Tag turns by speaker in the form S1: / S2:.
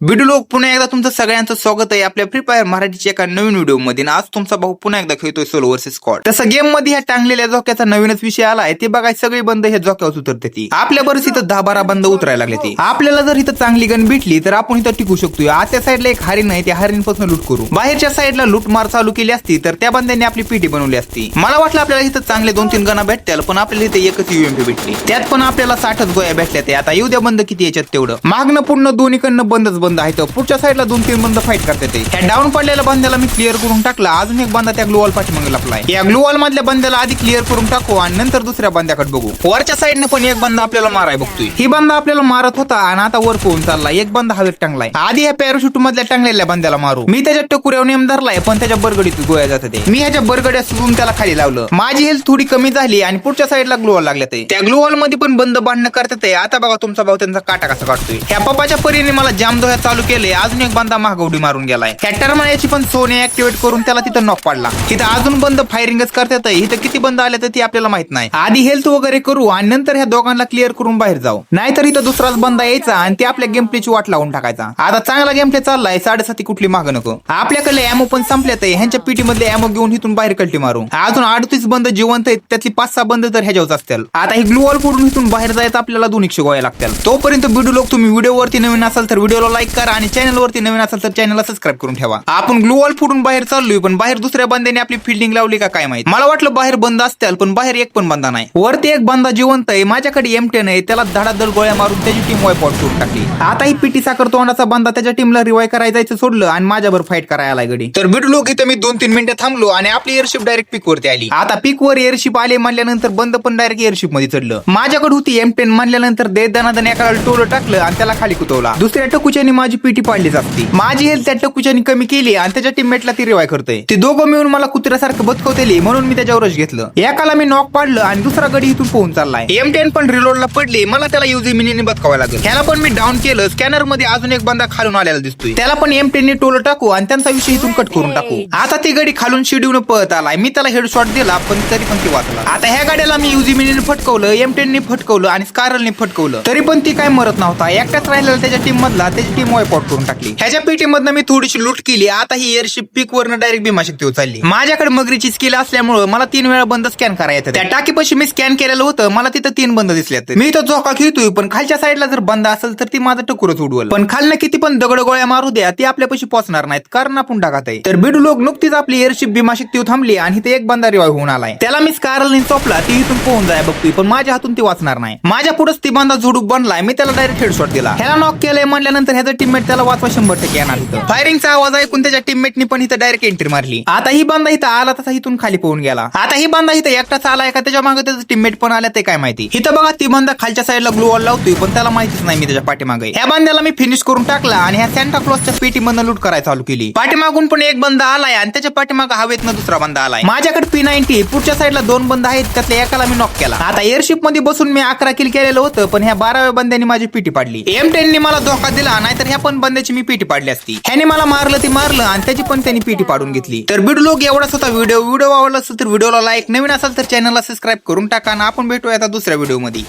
S1: Video लोक पुन्हा एकदा तुमचं सगळ्यांचं स्वागत आहे आपल्या फ्री फायर मराठीच्या एका नवीन व्हिडिओमध्ये. आणि आज तुमचा भाऊ पुन्हा एकदा खेळतोय सोलो वर्सेस स्कॉट तसं गेममध्ये ह्या टांगलेल्या झोक्याचा नवीनच विषय आलाय ते बघाय सगळे बंद ह्या झोक्यावर उतरते ती. आपल्या बरोबर इथं दहा बारा बंद उतरायला लागले ते. आपल्याला जर इथं चांगली गण भेटली तर आपण इथं टिकू शकतोय. आजच्या साईडला एक हरिण आहे त्या हरिणपासून लूट करू. बाहेरच्या साईडला लूट मार चालू केली असती तर त्या बंद्यांनी आपली पीटी बनवली असती. मला वाटलं आपल्याला इथं चांगले दोन तीन गणा भेटतील पण आपल्याला इथे एकच युएमपी भेटली. त्यात पण आपल्याला साठच गोया भेटल्या ते आता येऊ द्या बंद किती याच्यात तेवढं. मागणं पूर्ण दोन्हीकडनं बंदच बंद आहे. तर पुढच्या साईडला दोन तीन बंद फाईट करते ते. त्या डाऊन पडलेल्या बंद्याला मी क्लिअर करून टाकला. अजून एक बंदा त्या ग्लोअल पाठीमागे लपलाय. या ग्लोअल मधल्या बंद्याला आधी क्लिअर करून टाकू आणि नंतर दुसऱ्या बंद्याकडे बघू. वरच्या साईडने पण एक बंदा आपल्याला माराय बघतोय. ही बंदा आपल्याला मारत होता आणि आता वर पोहून चाललाय? एक बंदा हवेत टांगलाय. आधी ह्या पॅराशूट मधल्या टांगलेल्या बंद्याला मारू. मी त्याच्या टकुऱ्यावर नेम धरलाय पण त्याच्या बरगडीत गोळ्या जात ते. मी ह्याच्या बरगड्या सुरून त्याला खाली लावलं. माझी हेल्थ थोडी कमी झाली आणि पुढच्या साईडला ग्लोवाल लागले ते. त्या ग्लोअलमध्ये पण बंद बांधणं करतात आता बघा तुमचा भाऊ त्यांचा काटा कसा काढतोय. ह्या पप्पाच्या परीने मला जाम दोह्या चालू केले अजून एक बंदा महागवडी मारून गेलाय. ह्या मायाची पण सोने ऍक्टिव्हेट करून त्याला तिथं नॉक पाडला. तिथं अजून बंद फायरिंगच करतात. इथं किती बंद आले तर ती आपल्याला माहीत नाही. आधी हेल्थ वगैरे करू आणि नंतर ह्या दोघांना क्लिअर करून बाहेर जाऊ. नाहीतर इथं दुसराच बंदा यायचा आणि ते आपल्या गेम प्लेची वाट लावून टाकायचा. आता चांगला गेम प्ले चाललाय. साडेसाती कुठली माग नको. आपल्याकडे एमओ पण संपल्यात. ह्यांच्या पीटी मधले एमओ घेऊन इथून बाहेर कल्टी मारू. अजून अडतीस बंद जिवंत आहेत. त्यातली पाच सहा बंद तर ह्याच्यावर असतील. आता ही ग्लुअल फोडून इथून बाहेर जायचं आपल्याला दोन एकशे गोळ्या लागतील. तोपर्यंत व्हिडिओ लोक तुम्ही व्हिडिओवरती नवीन असाल तर व्हिडिओला लाईक करा आणि चॅनलवरती नवीन असाल तर चॅनलला सबस्क्राईब करून ठेवा. आपण ग्लू वॉल फुटून बाहेर चाललोय पण बाहेर दुसऱ्या बंद्याने आपली फिल्डिंग लावली का काय माहिती? मला वाटलं बाहेर बंद असतील पण बाहेर एक पण बंदा नाही. वरती एक बंदा जिवंत आहे माझ्याकडे एम टेन आहे त्याला धडाधड गोळ्या मारून त्याची टीम वाईप आउट करून टाकली. आता ही पिटी साखर तोंडाचा बंदा त्याच्या टीमला रिवाय करायला जायचं सोडलं आणि माझ्यावर फाईट करायला गडी. तर बिडू लोक इथं मी दोन तीन मिनिटं थांबलो आणि आपली एअरशिप डायरेक्ट पिक वरती आली. आता पिक वर एअरशिप आले म्हणल्यानंतर बंद पण डायरेक्ट एअरशिपमध्ये चढलं. माझ्याकडे होती एम टेन म्हणल्यानंतर दे दनादन एकाला टोलं टाकलं आणि त्याला खाली कुतवला. दुसऱ्या टकुच्यानी माझी पिटी पाडलीच असती. माझी हेल्थ त्या टकुच्यानी कमी केली आणि त्याच्या टीममेटला ती रिवाय करतोय ते दोघं मिळून मला कुत्र्यासारखं बदकवतेली म्हणून मी त्याच्यावर रश घेतलं एकाला मी नॉक पाडलं आणि दुसरा गडी इथून पोहून चाललाय. एम टेन पण रिलोडला पडली मला त्याला युजी मिनीने बदकावं लागेल. त्याला पण मी डाऊन केलं स्कॅनरमध्ये अजून एक बंदा खालून आलेला दिसतोय. त्याला पण एम टेनने टोल टाकू आणि त्यांचा विषय इथून कट करून टाकू. आता ती गडी खालून शिडीवून पळत आलाय. मी त्याला हेडशॉट दिला पण तरी पण ती वाचला. आता ह्या गाड्याला मी युजी मिनीने फटकवलं एम टेनने फटकवलं आणि स्कारलने फटकवलं. तरी पण ती काय मरत नव्हता. एकटाच राहिलेला त्याच्या टीम मधला त्याची टीम वाईप करून टाकली. ह्याच्या पीटी मधनं मी थोडीशी लूट केली. आता ही एअरशिप पीक वरनं डायरेक्ट भीमाशक्ती चालली माझ्याकडे मगरीची स्किल असल्यामुळे मला तीन वेळा बंद स्कॅन करायचं त्या टाकीपाशी मी स्कॅन केलेलं होतं मला तिथं तीन बंद दिसल्यात मी तर झोका खेळतोय पण खालच्या साईडला जर बंद असेल तर ती माझं टकुरच उडवल. पण खालनं किती पण दगड गोळ्या मारू द्या ती आपल्यापाशी पोहोचणार नाहीत कारण आपण टाकत आहे. तर बिडू लोक नुकतीच आपली एअरशिप भीमाशक्ती थांबली आणि ते एक बंदा रिवाय होऊन आलाय. त्याला मी स्कारलने चोपला ती इथून पोहून जाय बघतोय पण माझ्या हातून ती वाचणार नाही. माझ्या पुढेच ती बंदा झुडूक बनलाय मी त्याला डायरेक्ट हेडशॉट दिला. ह्याला नॉक केलंय म्हणल्यानंतर ह्याचं टीममेट त्याला वाचवा शंभर टक्के येणार फायरिंगचा आवाज ऐकून त्याच्या टीममेटनी पण इथं डायरेक्ट एंट्री मारली. आता ही बंदा इथं आला तसा इथून खाली पोहून गेला. आता ही बंदा इथं एकटाच आलाय का? त्याच्यामागे त्याचं टीममेट पण आलं ते काय माहिती? इथं बघा ती बंद खालच्या साईडला ग्लू वॉल लावतोय पण त्याला माहितीच नाही मी त्याच्या पाठीमागे ह्या बंद्याला मी फिनिश करून टाकला आणि ह्या सॅन्टा क्लॉसच्या पेटी मधनं लूट करायला चालू केली. पाठीमागून पण एक बंद आलाय आणि त्याच्या पाठीमागे हवेतनं दुसरा बंद आलाय. माझ्याकडे पी नाईन्टी पुढच्या साईडला दोन बंद आहेत त्यातल्या एकाला मी नॉक केला. आता एअरशिपमध्ये बसून मी अकरा किल केलेलं होतं पण ह्या बाराव्या बंद्यांनी माझी पिटी पाडली. एम टेनने मला धोका दिला नाही नाहीतर ह्या पण बंद्याची मी पेटी पाडली असती. ह्याने मला मारलं ते मारलं आणि त्याची पण त्यांनी पेटी पाडून घेतली. तर बिडू लोक एवढाच होता व्हिडिओ. व्हिडिओ आवडला असेल तर व्हिडिओला लाईक नवीन असेल तर चॅनलला सबस्क्राईब करून टाका आणि आपण भेटूया आता दुसऱ्या व्हिडिओमध्ये.